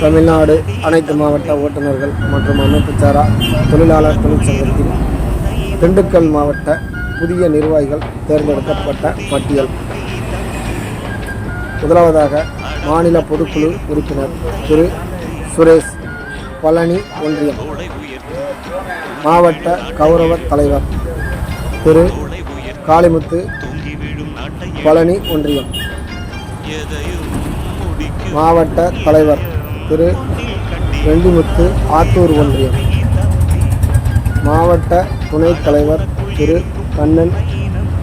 தமிழ்நாடு அனைத்து மாவட்ட ஓட்டுநர்கள் மற்றும் அமைப்புச்சாரா தொழிலாளர் தொழிற்சங்கத்தின் திண்டுக்கல் மாவட்ட புதிய நிர்வாகிகள் தேர்ந்தெடுக்கப்பட்ட பட்டியல். முதலாவதாக மாநில பொதுக்குழு உறுப்பினர் திரு. சுரேஷ் பழனி ஒன்றியம். மாவட்ட கௌரவ தலைவர் திரு. காளிமுத்து பழனி ஒன்றியம். மாவட்ட தலைவர் திரு வெண்டிமுத்து ஆத்தூர் ஒன்றியம். மாவட்ட துணைத் தலைவர் திரு கண்ணன்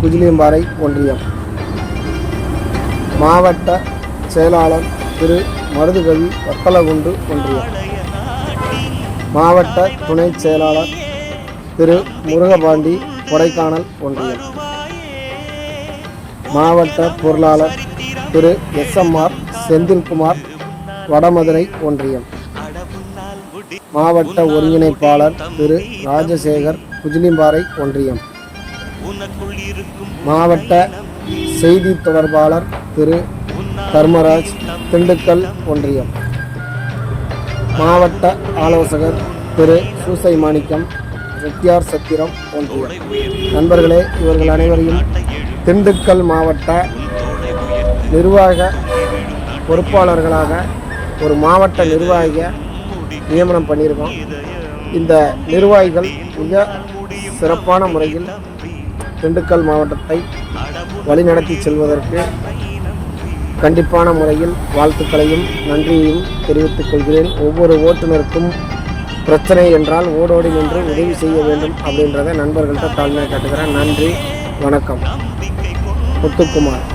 குஜிலியம்பாறை ஒன்றியம். மாவட்ட செயலாளர் திரு மருதுகவி வத்தலகுண்டு ஒன்றியம். மாவட்ட துணைச் செயலாளர் திரு முருகபாண்டி கொடைக்கானல் ஒன்றியம். மாவட்ட பொருளாளர் திரு எஸ்எம்ஆர் செந்தில்குமார் வடமதுரை ஒன்றியம். மாவட்ட ஒருங்கிணைப்பாளர் திரு ராஜசேகர் குஜிலிம்பாறை ஒன்றியம். மாவட்ட செய்தி தொடர்பாளர் திரு தர்மராஜ் திண்டுக்கல் ஒன்றியம். மாவட்ட ஆலோசகர் திரு சூசை மாணிக்கம் ரெட்டியார் சத்திரம் ஒன்றியம். நண்பர்களே இவர்கள் அனைவரையும் திண்டுக்கல் மாவட்ட நிர்வாக பொறுப்பாளர்களாக ஒரு மாவட்ட நிர்வாகியை நியமனம் பண்ணியிருக்கோம். இந்த நிர்வாகிகள் மிக சிறப்பான முறையில் திண்டுக்கல் மாவட்டத்தை வழிநடத்தி செல்வதற்கு கண்டிப்பான முறையில் வாழ்த்துக்களையும் நன்றியையும் தெரிவித்துக் கொள்கிறேன். ஒவ்வொரு ஓட்டுநருக்கும் பிரச்சனை என்றால் ஓடோடி நின்று உதவி செய்ய வேண்டும் அப்படின்றத நண்பர்கள்ட்ட தாழ்மையை காட்டுகிறேன் நன்றி வணக்கம். முத்துக்குமார்.